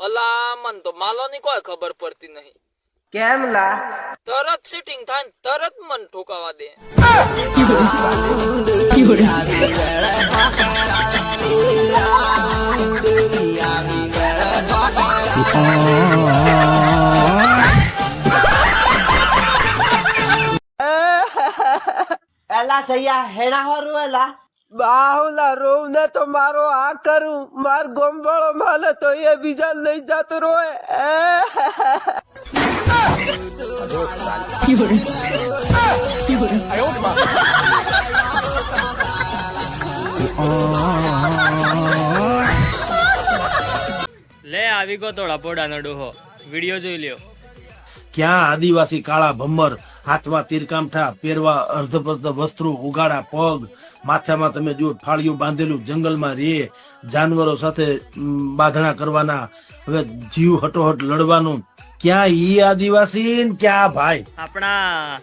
અલા મન તો માલોની કોઈ ખબર પડતી નહીં. કેમ લા તરત સિટિંગ થાય ને તરત મન ઠોકાવા દે. એલા સૈયા હેણા હોરું એલા. બાહુલા રોવ ને તો મારો આ કરું માર ગોંબળો માલે તો એ બીજા લઈ જતો રોય લે આવી ગયો તો ડપોડાનો ડોહો. વીડિયો જોઈ લ્યો. ક્યાં આદિવાસી કાળા ભમ્મર હાથમાં તીરકામઠા પહેરવા અર્ધપર્ધ વસ્ત્રો ઉગાડા પગ માથામાં તમે જુઓ ફાળિયું બાંધેલું, જંગલમાં રે, જાનવરો સાથે બાંધણા કરવાના. હવે જીવ હટોહટ લડવાનું. ક્યાં ઈ આદિવાસી ને ક્યાં ભાઈ? આપણા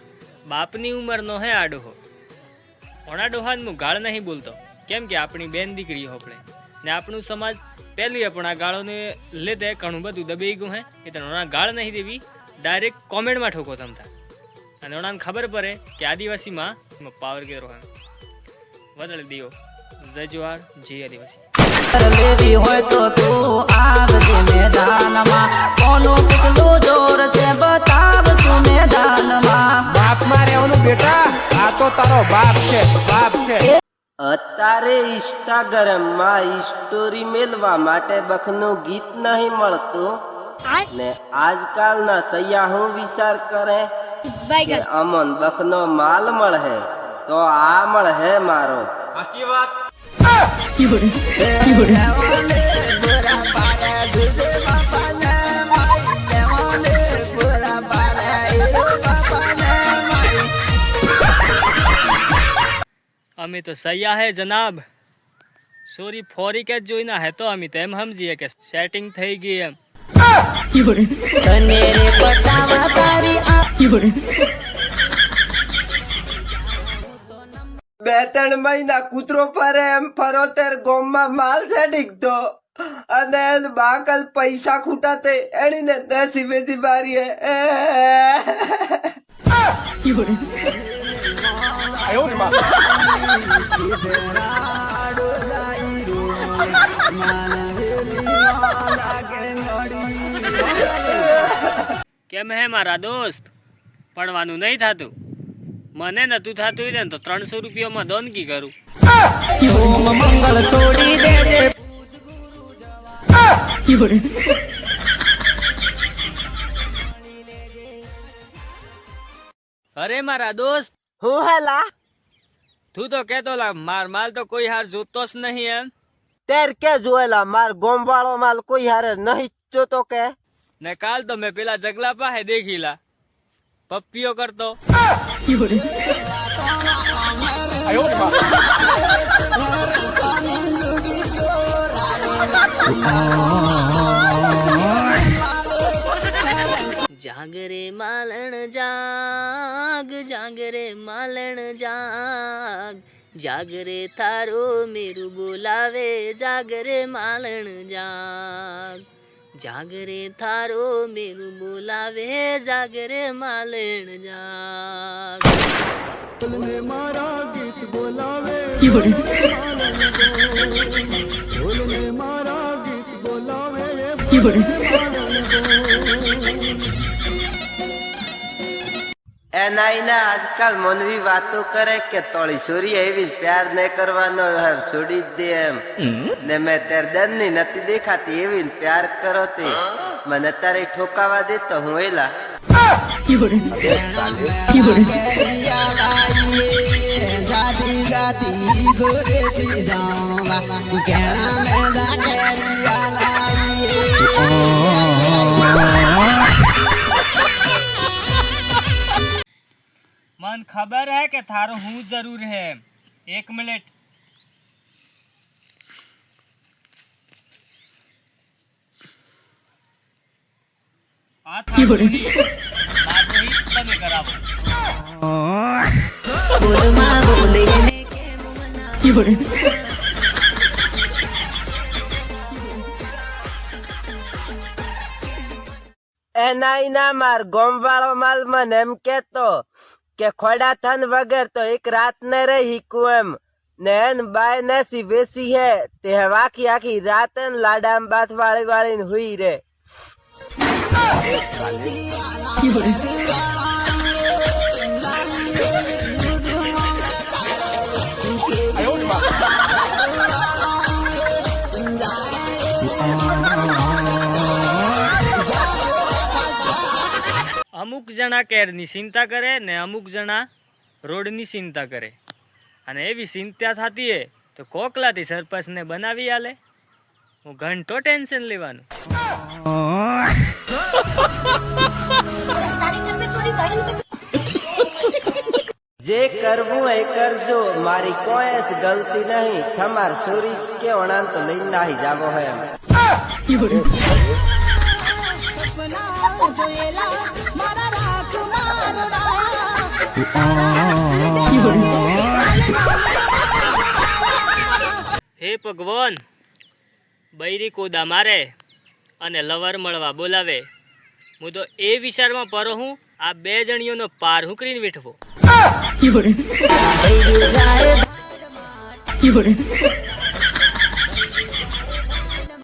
બાપની ઉંમરનો હે આડોહો ડોહો. ઓણા ડોહાન હું ગાળ નહીં બોલતો. કેમ કે આપણી બેન દીકરી હોપડે ને આપણું સમાજ પહેલી પણ આ ગાળોને લીધે ઘણું બધું દબાઈ ગયું હે. એટલે ઓણા ગાળ નહીં દેવી ડાયરેક્ટ કોમેન્ટમાં ઠોકો તમતા અને ઓણાને ખબર પડે કે આદિવાસીમાં પાવર કેરો હે. વદળ દિયો. જય જી આદિવાસી. લેવી હોય તો તું આવજે મેદાનમાં. કોનો કેટલો જોર છે બતાવશું મેદાનમાં. બાપમાં રહેવાનું બેટા આ તો તારો બાપ છે બાપ છે. અત્યારે ઇન્સ્ટાગ્રામમાં સ્ટોરી મેળવા માટે બખનું ગીત નહીં મળતું. ને આજકાલના સૈયા હું વિચાર કરે અમન બખનો માલ મળે. તો આ હે મારો. અમે તો સૈયા હે જનાબ. સોરી ફોરી કે જોઈના હે તો અમે તો એમ સમજીએ કે સેટિંગ થઈ ગઈ એમ. તને રે બતાવા તારી આ બે ત્રણ મહિના કૂતરો ફરે એમ ફરો તેર ગોમમાં માલ છે ડીકતો અને બાકલ પૈસા ખૂટા તે એણીને દેસી બેસી બારી કેમ હે મારા દોસ્ત? પડવાનું નહીં થતું. મને નતું થતું ને તો ત્રણસો રૂપિયામાં દોનગી કરું. મંગળ છોડી દેજે અરે મારા દોસ્ત હું હેલા તું તો કેતો લા માર માલ તો કોઈ હાર જોતો જ નહીં એમ. તેર કે જોયેલા માર ગોમ વાળો માલ કોઈ હારે નહીં જોતો કે? ને કાલ તો મેં પેલા જગલા પાસે દેખીલા પપ્પીઓ કરતો. જાગરે માલણ જાગ જાગરે માલણ જાગ જાગરે તારો મેરું બોલાવે જાગરે માલણ જાગ. જાગરે થારો મેરું બોલાવે જાગરે માલણ જાગ એના એના આજકાલ મનવી વાતો કરે કે તોળી છોરી એવી પ્યાર ન કરવાનો હે, છોડી જ દે એમ ને મેં ત્યારે દનની નથી દેખાતી એવી ને પ્યાર કરો તે મને તારે ઠોકાવા દે તો હું એલા મન ખબર હે કે થારો હું જરૂર હે એક મિનિટ આ થારો નહીં. મારો હિત તમે કરાવો બોલમાં બોલે ને કેમ મના એના ના માર ગોમવાળો માલ મને એમ કેતો કે ખોડા થન વગર તો એક રાત ને રહી હીકું એમ ને એન બાય નસી બેસી હે તે વાખી આખી રાત એન લાડામ બાથ વાળી વાળીને હુઈ રે અમુક જણા કેરની ચિંતા કરે ને અમુક જણા રોડની ચિંતા કરે. અને એવી ચિંતા થતી હે તો કોકલાથી સરપંચને બનાવી આલે. હું ઘંટો ટેન્શન લેવાનું. જે કરવું એ કરજો, મારી કોઈ જ ગલતી નહીં તમાર સુરીશ કે ઓણાન તો લઈને નાહી જાવો હે એમ. હે ભગવાન, બૈરી કોદા મારે અને લવર મળવા બોલાવે. હું તો એ વિચારમાં પરો હું, આ બે જણીઓનો પાર હું કરીને 有人，有人。